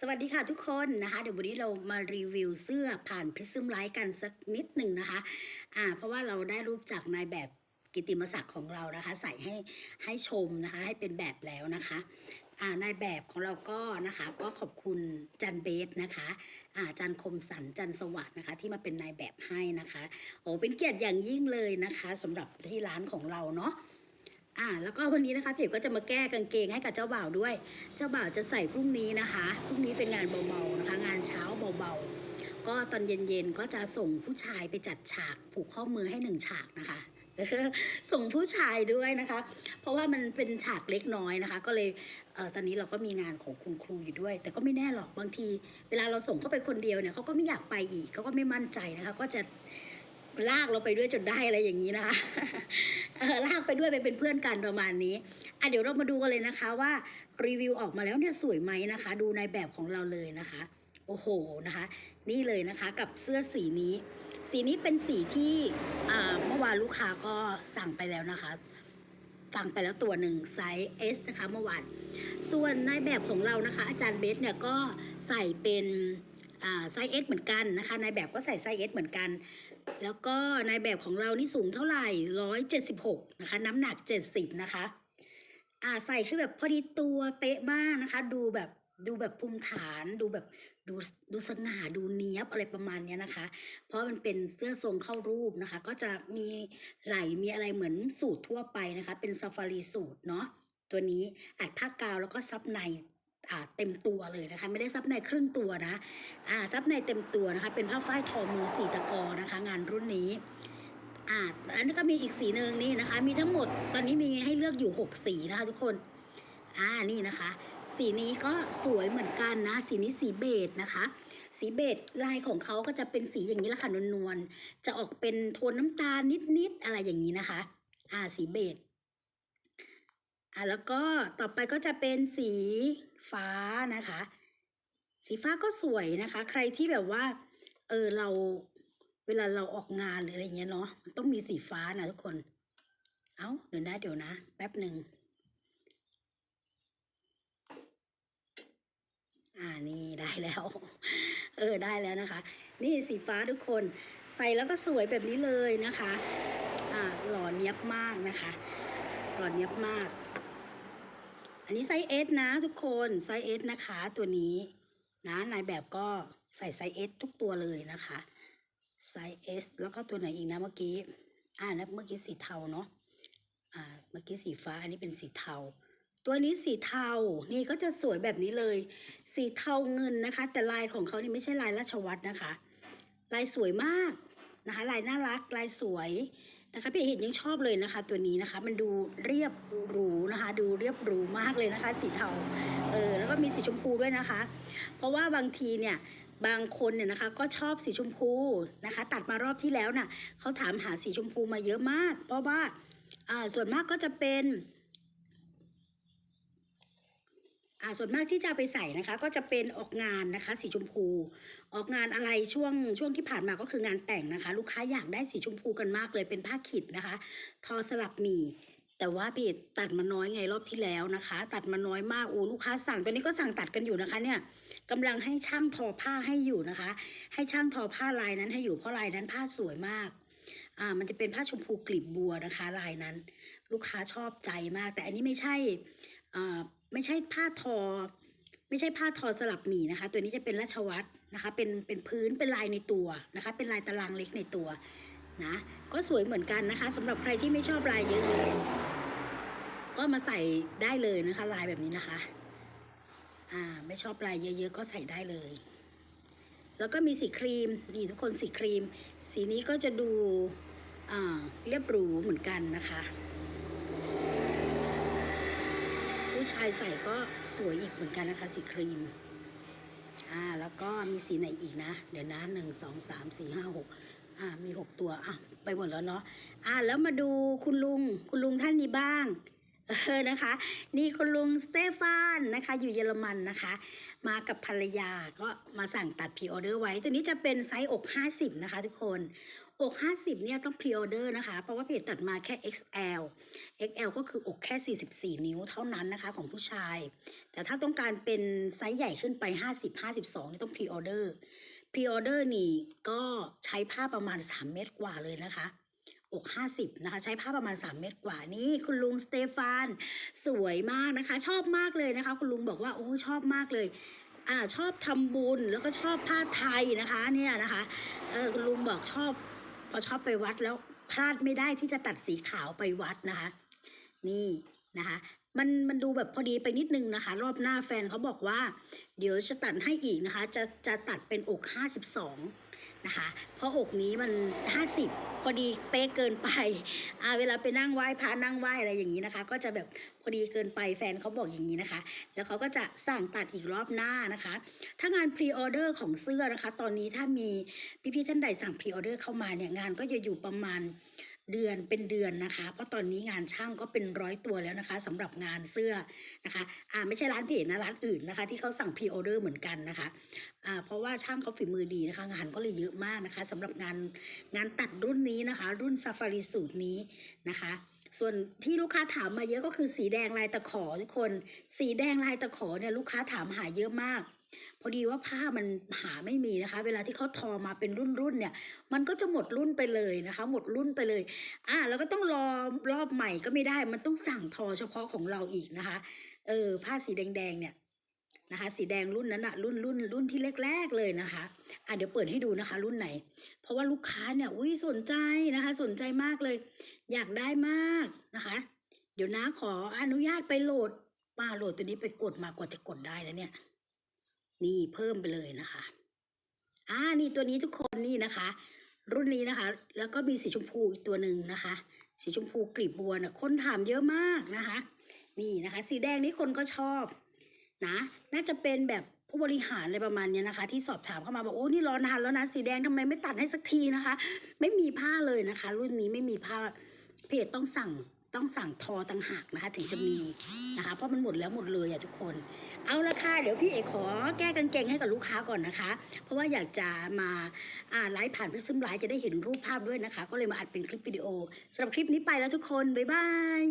สวัสดีค่ะทุกคนนะคะเดี๋ยววันนี้เรามารีวิวเสื้อผ่านพิซซึมไลท์กันสักนิดหนึ่งนะคะอ่าเพราะว่าเราได้รูปจากนายแบบกิติมศักดิ์ของเรานะคะ ใส่ให้ให้ชมนะคะให้เป็นแบบแล้วนะคะอ่านายแบบของเราก็นะคะก็ขอบคุณจันเบสนะคะอ่าจันคมสันจันสวัสดิ์นะคะ ที่มาเป็นนายแบบให้นะคะโอ้เป็นเกียรติอย่างยิ่งเลยนะคะสำหรับที่ร้านของเราเนาะ อ่าแล้วก็วันนี้นะคะเพจก็จะมาแก้กางเกงให้กับเจ้าบ่าวด้วย เจ้าบ่าวจะใส่พรุ่งนี้นะคะพรุ่งนี้เป็นงานเบาๆนะคะ งานเช้าเบาๆ ก็ตอนเย็นๆก็จะส่งผู้ชายไปจัดฉากผูกข้อมือให้หนึ่งฉากนะคะส่งผู้ชายด้วยนะคะ เพราะว่ามันเป็นฉากเล็กน้อยนะคะ ก็เลยเออตอนนี้เราก็มีงานของคุณครูอยู่ด้วย แต่ก็ไม่แน่หรอกบางที เวลาเราส่งเข้าไปคนเดียวเนี่ยเขาก็ไม่อยากไปอีกเขาก็ไม่มั่นใจนะคะ ก็จะ ลากเราไปด้วยจนได้อะไรอย่างนี้นะคะเออลากไปด้วยไปเป็นเพื่อนกันประมาณนี้อะเดี๋ยวเรามาดูกันเลยนะคะว่ารีวิวออกมาแล้วเนี่ยสวยไหมนะคะ ดูในแบบของเราเลยนะคะ โอ้โหนะคะ นี่เลยนะคะกับเสื้อสีนี้ สีนี้เป็นสีที่เมื่อวานลูกค้าก็สั่งไปแล้วนะคะสั่งไปแล้วตัวหนึ่งไซส์ S นะคะเมื่อวานส่วนในแบบของเรานะคะ อาจารย์เบสเนี่ยก็ใส่เป็นไซส์ S เหมือนกันนะคะในแบบก็ใส่ไซส์ S เหมือนกัน แล้วก็ในแบบของเรานี่สูงเท่าไหร่ร้อยเจ็ดสิบหกนะคะ น้ำหนักเจ็ดสิบนะคะอ่าใส่คือแบบพอดีตัวเป๊ะมากนะคะ ดูแบบดูแบบภูมิฐานดูแบบดูดูสง่าดูเนี้ยบอะไรประมาณเนี้ยนะคะ เพราะมันเป็นเสื้อทรงเข้ารูปนะคะ ก็จะมีไหลมีอะไรเหมือนสูตรทั่วไปนะคะ เป็นซาฟารีสูตรเนาะตัวนี้อัดผ้ากาวแล้วก็ซับใน เต็มตัวเลยนะคะไม่ได้ซับในครึ่งตัวนะอ่าซับในเต็มตัวนะคะเป็นผ้าฝ้ายทอมือสีตะกอนะคะ งานรุ่นนี้อ่าอันนี้ก็มีอีกสีหนึ่งนี่นะคะ มีทั้งหมดตอนนี้มีให้เลือกอยู่หกสีนะคะทุกคนอ่านี่นะคะ สีนี้ก็สวยเหมือนกันนะ สีนี้สีเบจนะคะสีเบจลายของเขาก็จะเป็นสีอย่างนี้ละค่ะนวลๆ จะออกเป็นโทนน้ำตาลนิดๆ อะไรอย่างนี้นะคะ อ่าสีเบจอ่าแล้วก็ต่อไปก็จะเป็นสี ฟ้านะคะ สีฟ้าก็สวยนะคะ ใครที่แบบว่า เออเราเวลาเราออกงานหรืออะไรเงี้ยเนาะมันต้องมีสีฟ้านะทุกคน เอา้าเดี๋ยวนะเดี๋ยวนะ แป๊บหนึ่งอ่านี่ได้แล้ว เออได้แล้วนะคะ นี่สีฟ้าทุกคน ใส่แล้วก็สวยแบบนี้เลยนะคะ อ่าหล่อเนี้ยบมากนะคะ หล่อเนี้ยบมาก อันนี้ไซส์เอสนะทุกคนไซส์เอสนะคะตัวนี้นะนายแบบก็ใส่ไซส์เอสทุกตัวเลยนะคะไซส์เอสแล้วก็ตัวไหนอีกนะเมื่อกี้อ่าแล้วเมื่อกี้สีเทาเนาะอ่าเมื่อกี้สีฟ้าอันนี้เป็นสีเทา ตัวนี้สีเทานี่ก็จะสวยแบบนี้เลย สีเทาเงินนะคะ แต่ลายของเขานี่ไม่ใช่ลายราชวัตรนะคะ ลายสวยมากนะคะ ลายน่ารักลายสวย นะคะพี่เห็นยังชอบเลยนะคะ ตัวนี้นะคะ มันดูเรียบหรูนะคะ ดูเรียบหรูมากเลยนะคะ สีเทาเออแล้วก็มีสีชมพูด้วยนะคะ เพราะว่าบางทีเนี่ยบางคนเนี่ยนะคะก็ชอบสีชมพูนะคะ ตัดมารอบที่แล้วน่ะเขาถามหาสีชมพูมาเยอะมาก เพราะว่าส่วนมากก็จะเป็น อ่าส่วนมากที่จะไปใส่นะคะ ก็จะเป็นออกงานนะคะ สีชมพู ออกงานอะไรช่วงช่วงที่ผ่านมาก็คืองานแต่งนะคะ ลูกค้าอยากได้สีชมพูกันมากเลยเป็นผ้าขิดนะคะ ทอสลับหมี่แต่ว่าพี่ตัดมาน้อยไงรอบที่แล้วนะคะ ตัดมาน้อยมากโอ้ลูกค้าสั่งตอนนี้ก็สั่งตัดกันอยู่นะคะ เนี่ยกำลังให้ช่างทอผ้าให้อยู่นะคะ ให้ช่างทอผ้าลายนั้นให้อยู่เพราะลายนั้นผ้าสวยมากอ่ามันจะเป็นผ้าชมพูกลีบบัวนะคะ ลายนั้น ลูกค้าชอบใจมาก แต่อันนี้ไม่ใช่อ่า ไม่ใช่ผ้าทอ ไม่ใช่ผ้าทอสลับหมี่นะคะ ตัวนี้จะเป็นราชวัตรนะคะ เป็นเป็นพื้นเป็นลายในตัวนะคะ เป็นลายตารางเล็กในตัวนะ ก็สวยเหมือนกันนะคะสำหรับใครที่ไม่ชอบลายเยอะก็มาใส่ได้เลยนะคะ ลายแบบนี้นะคะ อ่าไม่ชอบลายเยอะๆก็ใส่ได้เลย แล้วก็มีสีครีมนี่ทุกคนสีครีม สีนี้ก็จะดูอ่าเรียบหรูเหมือนกันนะคะ ผู้ชายใส่ก็สวยอีกเหมือนกันนะคะสีครีม อ่า แล้วก็มีสีไหนอีกนะ เดี๋ยวนะหนึ่งสองสามสี่ห้าหกอ่า มีหกตัว อะ ไปหมดแล้วเนาะ อ่า แล้วมาดูคุณลุง คุณลุงท่านนี้บ้าง เออ นะคะ นี่คุณลุงสเตฟานนะคะ อยู่เยอรมันนะคะ มากับภรรยา ก็มาสั่งตัดพีออเดอร์ไว้ ตัวนี้จะเป็นไซส์อก 50 นะคะทุกคน อก 50เนี่ยต้องพรีออเดอร์นะคะ เพราะว่าเพจตัดมาแค่ XL XL ก็คืออกแค่ 44 นิ้วเท่านั้นนะคะของผู้ชาย แต่ถ้าต้องการเป็นไซส์ใหญ่ขึ้นไป 50 52นี่ต้องพรีออเดอร์พรีออเดอร์นี่ก็ใช้ผ้าประมาณ 3 เมตรกว่าเลยนะคะอก50นะคะใช้ผ้าประมาณ 3 เมตรกว่านี่คุณลุงสเตฟานสวยมากนะคะ ชอบมากเลยนะคะ คุณลุงบอกว่าโอ้ชอบมากเลยอ่าชอบทำบุญแล้วก็ชอบผ้าไทยนะคะเนี่ยนะคะเออคุณลุงบอกชอบ อชอบไปวัดแล้วพลาดไม่ได้ที่จะตัดสีขาวไปวัดนะคะ นี่นะคะ มันมันดูแบบพอดีไปนิดนึงนะคะ รอบหน้าแฟนเขาบอกว่า เดี๋ยวจะตัดให้อีกนะคะ จะจะตัดเป็นอก 52 นะคะ เพราะอกนี้มัน 50 พอดีเป๊ะเกินไปอ่าเวลาไปนั่งไหว้พระนั่งไหว้อะไรอย่างนี้นะคะ ก็จะแบบพอดีเกินไปแฟนเขาบอกอย่างนี้นะคะ แล้วเขาก็จะสั่งตัดอีกรอบหน้านะคะ ถ้างานพรีออเดอร์ของเสื้อนะคะ ตอนนี้ถ้ามีพี่ๆท่านใดสั่งพรีออเดอร์เข้ามาเนี่ยงานก็จะอยู่ประมาณ เดือนเป็นเดือนนะคะ เพราะตอนนี้งานช่างก็เป็นร้อยตัวแล้วนะคะสำหรับงานเสื้อนะคะอ่าไม่ใช่ร้านเพจนะร้านอื่นนะคะ ที่เขาสั่งพรีออเดอร์เหมือนกันนะคะอ่าเพราะว่าช่างเขาฝีมือดีนะคะ งานก็เลยเยอะมากนะคะสำหรับงานงานตัดรุ่นนี้นะคะ รุ่นซาฟารีสูตรนี้นะคะส่วนที่ลูกค้าถามมาเยอะก็คือสีแดงลายตะขอทุกคน สีแดงลายตะขอเนี่ยลูกค้าถามหาเยอะมาก พอดีว่าผ้ามันหาไม่มีนะคะ เวลาที่เขาทอมาเป็นรุ่นรุ่นๆเนี่ย มันก็จะหมดรุ่นไปเลยนะคะ หมดรุ่นไปเลย อ่าแล้วก็ต้องรอรอบใหม่ก็ไม่ได้ มันต้องสั่งทอเฉพาะของเราอีกนะคะ เออ ผ้าสีแดงๆเนี่ยนะคะ สีแดงรุ่นนั้นอะรุ่นรุ่นรุ่นที่แรกๆเลยนะคะอะเดี๋ยวเปิดให้ดูนะคะ รุ่นไหน เพราะว่าลูกค้าเนี่ยอุ้ยสนใจนะคะ สนใจมากเลย อยากได้มากนะคะ เดี๋ยวนะขออนุญาตไปโหลดมาโหลดตัวนี้ไปกดมากว่าจะกดได้แล้วเนี่ย นี่เพิ่มไปเลยนะคะ อ่านี่ตัวนี้ทุกคนนี่นะคะ รุ่นนี้นะคะ แล้วก็มีสีชมพูอีกตัวหนึ่งนะคะ สีชมพูกลีบบัวน่ะคนถามเยอะมากนะคะ นี่นะคะ สีแดงนี่คนก็ชอบนะน่าจะเป็นแบบผู้บริหารอะไรประมาณเนี้ยนะคะ ที่สอบถามเข้ามาบอกโอ้นี่รอนานแล้วนะสีแดงทำไมไม่ตัดให้สักทีนะคะ ไม่มีผ้าเลยนะคะ รุ่นนี้ไม่มีผ้าเพจต้องสั่ง ต้องสั่งทอต่างหากนะคะ ถึงจะมีนะคะ เพราะมันหมดแล้วหมดเลยอะทุกคน เอาละค่ะเดี๋ยวพี่เอกขอแก้กางเกงให้กับลูกค้าก่อนนะคะ เพราะว่าอยากจะมาอ่าไลฟ์ผ่านพิซึมไลฟ์จะได้เห็นรูปภาพด้วยนะคะ ก็เลยมาอัดเป็นคลิปวิดีโอสำหรับคลิปนี้ไปแล้วทุกคนบ๊ายบาย